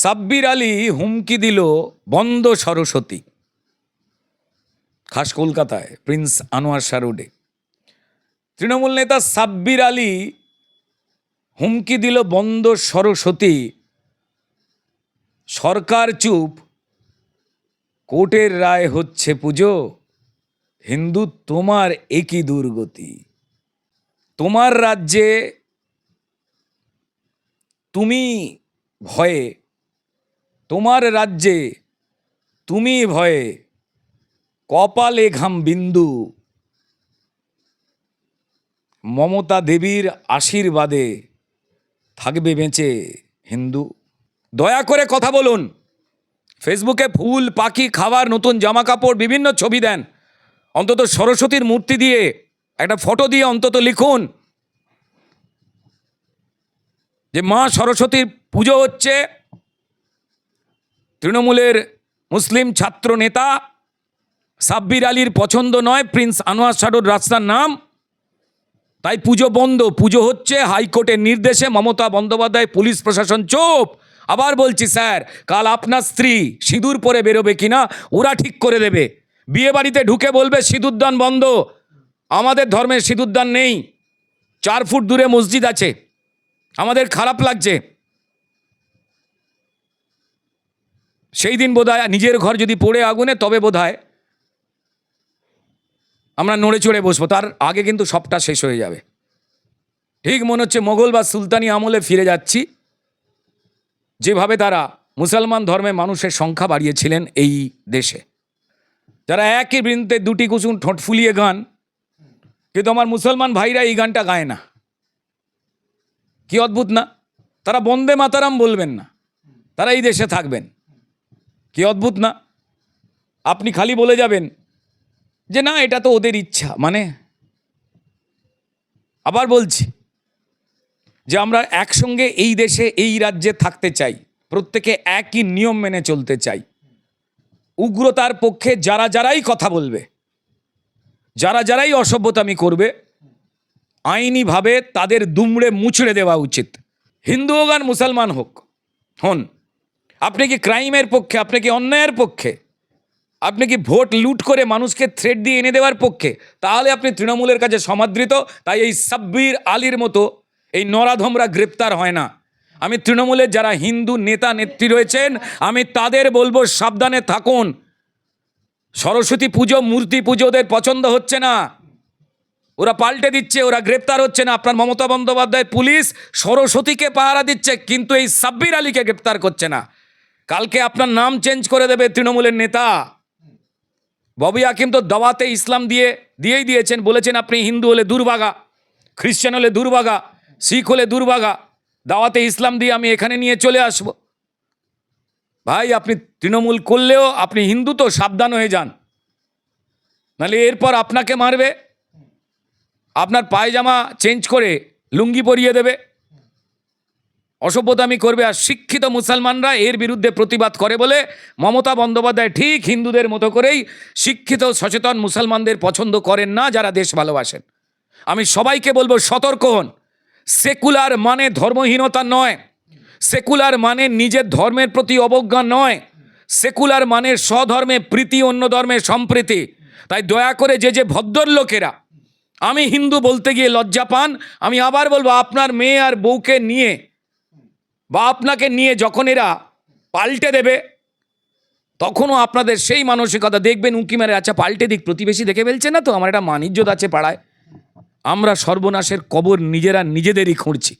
সাব্বির আলী হুমকি দিল বন্ধ সরস্বতী। খাস কলকাতায়, প্রিন্স আনোয়ার শাহ রোডে তৃণমূল নেতা সাব্বির আলী হুমকি দিল বন্ধ সরস্বতী। সরকার চুপ, কোর্টের রায় হচ্ছে পুজো। হিন্দু, তোমার একই দুর্গতি। তোমার রাজ্যে তুমি ভয়ে তোমার রাজ্যে তুমি ভয়ে কপালে ঘাম বিন্দু। মমতা দেবীর আশীর্বাদে থাকবে বেঁচে হিন্দু। দয়া করে কথা বলুন। ফেসবুকে ফুল, পাখি, খাবার, নতুন জামা কাপড় বিভিন্ন ছবি দেন। অন্তত সরস্বতীর মূর্তি দিয়ে একটা ফটো দিয়ে অন্তত লিখুন। যে মা সরস্বতীর পুজো হচ্ছে তৃণমূলের মুসলিম ছাত্র নেতা সাব্বির আলীর পছন্দ নয়, প্রিন্স আনোয়ার শাহর রাস্তার নাম। তাই পুজো বন্ধ, পুজো হচ্ছে হাইকোর্টের নির্দেশে। মমতা বন্দ্যোপাধ্যায়, পুলিশ প্রশাসন চোপ। আবার বলছি, স্যার, কাল আপনার স্ত্রী সিঁদুর পরে বেরোবে কিনা, ওরা ঠিক করে দেবে। বিয়ে বাড়িতে ঢুকে বলবে, সিঁদুরদান বন্ধ। আমাদের ধর্মের সিঁদুরদান নেই। চার ফুট দূরে মসজিদ আছে। আমাদের খারাপ লাগছে। সেই দিন বোধহয় নিজের ঘর যদি পড়ে আগুনে, তবে বোধহয় আমরা নড়ে চড়ে বসবো, তার আগে কিন্তু সবটা শেষ হয়ে যাবে। ঠিক মনে হচ্ছে মোগল বা সুলতানি আমলে ফিরে যাচ্ছি। যেভাবে তারা মুসলমান ধর্মে মানুষের সংখ্যা বাড়িয়েছিলেন এই দেশে। যারা একই বৃন্তে দুটি কুসুম ঠোঁট ফুলিয়ে গান, কিন্তু আমার মুসলমান ভাইরা এই গানটা গায় না। কি অদ্ভুত না? তারা বন্দে মাতারাম বলবেন না। তারা এই দেশে থাকবেন। কি অদ্ভুত না? আপনি খালি বলে যাবেন যে না, এটা তো ওদের ইচ্ছা মানে? আবার বলছি যে আমরা একসঙ্গে এই দেশে, এই রাজ্যে থাকতে চাই, প্রত্যেকে একই নিয়ম মেনে চলতে চাই। উগ্রতার পক্ষে যারা যারাই কথা বলবে, যারা যারাই অসভ্যতামি করবে, আইনিভাবে তাদের দুমড়ে মুচড়ে দেওয়া উচিত। হিন্দু হোক আর মুসলমান হোক, হন। আপনি কি ক্রাইমের পক্ষে? আপনি কি অন্যায়ের পক্ষে? আপনি কি ভোট লুট করে মানুষকে থ্রেড দিয়ে এনে দেওয়ার পক্ষে? তাহলে আপনি তৃণমূলের কাছে সমাদৃত। তাই এই সাব্বির আলীর মতো এই নরাধমরা গ্রেপ্তার হয় না। আমি তৃণমূলের যারা হিন্দু নেতা নেত্রী রয়েছেন, আমি তাদের বলব সাবধানে থাকুন। সরস্বতী পুজো, মূর্তি পুজো ওদের পছন্দ হচ্ছে না। ওরা পাল্টে দিচ্ছে, ওরা গ্রেপ্তার হচ্ছে না। আপনার মমতা বন্দ্যোপাধ্যায় পুলিশ সরস্বতীকে পাহারা দিচ্ছে, কিন্তু এই সাব্বির আলীকে গ্রেপ্তার করছে না। কালকে আপনার নাম চেঞ্জ করে দেবে তৃণমূলের নেতা। ববি হাকিম তো দাওয়াতে ইসলাম দিয়ে, দিয়েই দিয়েছেন, বলেছেন আপনি হিন্দু হলে দুর্ভাগা খ্রিশ্চান হলে দুর্ভাগা, শিখ হলে দুর্ভাগা, দাওয়াতে ইসলাম দিয়ে আমি এখানে নিয়ে চলে আসব। ভাই, আপনি তৃণমূল করলেও আপনি হিন্দু তো সাবধান হয়ে যান। নাহলে এরপর আপনাকে মারবে, আপনার পায়জামা চেঞ্জ করে লুঙ্গি পরিয়ে দেবে। অসভ্যতামি করবে আর শিক্ষিত মুসলমানরা এর বিরুদ্ধে প্রতিবাদ করে বলে মমতা বন্দ্যোপাধ্যায় ঠিক হিন্দুদের মতো করেই শিক্ষিত সচেতন মুসলমানদের পছন্দ করেন না যারা দেশ ভালোবাসেন। আমি সবাইকে বলব, সতর্ক হন। সেকুলার মানে ধর্মহীনতা নয়। সেকুলার মানে নিজের ধর্মের প্রতি অবজ্ঞা নয়। সেকুলার মানে স্বধর্মে প্রীতি, অন্য ধর্মে সম্প্রীতি। তাই দয়া করে যে যে ভদ্রলোকেরা আমি হিন্দু বলতে গিয়ে লজ্জা পান, আমি আবার বলব, আপনার মেয়ে আর বউকে নিয়ে বা আপনাকে নিয়ে যখন এরা পাল্টে দেবে, তখনও আপনাদের সেই মানসিকতা দেখবেন উঁকি মেরে আচ্ছা পাল্টে দিক, প্রতিবেশী দেখে ফেলছে না তো? আমার একটা মানিজ্যত আছে পাড়ায়। আমরা সর্বনাশের কবর নিজেরা নিজেদেরই খুঁড়ছি।